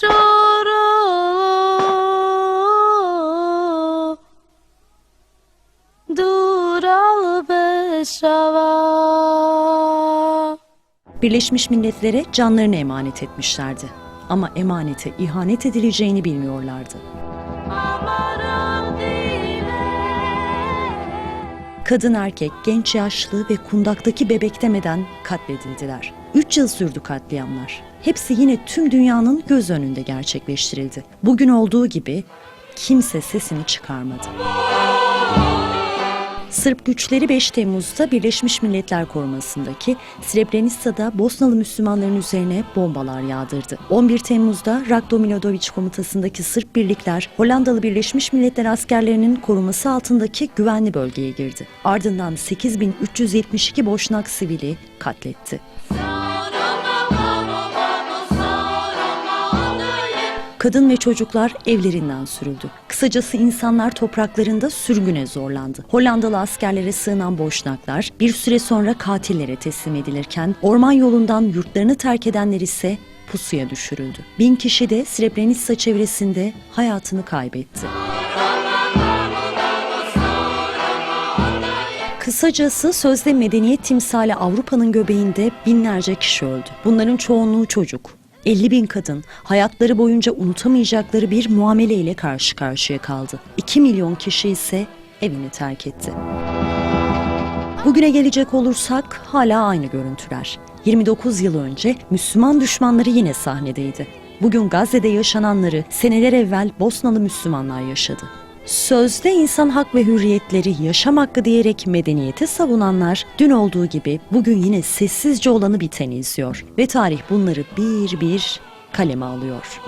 çoro dural beşava. Birleşmiş Milletler'e canlarını emanet etmişlerdi. Ama emanete ihanet edileceğini bilmiyorlardı. Ama Kadın erkek, genç yaşlı ve kundaktaki bebek demeden katledildiler. Üç yıl sürdü katliamlar. Hepsi yine tüm dünyanın göz önünde gerçekleştirildi. Bugün olduğu gibi kimse sesini çıkarmadı. Sırp güçleri 5 Temmuz'da Birleşmiş Milletler korumasındaki Srebrenica'da Bosnalı Müslümanların üzerine bombalar yağdırdı. 11 Temmuz'da Ratko Milodovic komutasındaki Sırp birlikler Hollandalı Birleşmiş Milletler askerlerinin koruması altındaki güvenli bölgeye girdi. Ardından 8372 Boşnak sivili katletti. Kadın ve çocuklar evlerinden sürüldü. Kısacası insanlar topraklarında sürgüne zorlandı. Hollandalı askerlere sığınan boşnaklar bir süre sonra katillere teslim edilirken orman yolundan yurtlarını terk edenler ise pusuya düşürüldü. Bin kişi de Srebrenica çevresinde hayatını kaybetti. Kısacası sözde medeniyet timsali Avrupa'nın göbeğinde binlerce kişi öldü. Bunların çoğunluğu çocuk. 50 bin kadın hayatları boyunca unutamayacakları bir muamele ile karşı karşıya kaldı. 2 milyon kişi ise evini terk etti. Bugüne gelecek olursak hala aynı görüntüler. 29 yıl önce Müslüman düşmanları yine sahnedeydi. Bugün Gazze'de yaşananları seneler evvel Bosnalı Müslümanlar yaşadı. Sözde insan hak ve hürriyetleri yaşam hakkı diyerek medeniyete savunanlar dün olduğu gibi bugün yine sessizce olanı biteni izliyor ve tarih bunları bir bir kaleme alıyor.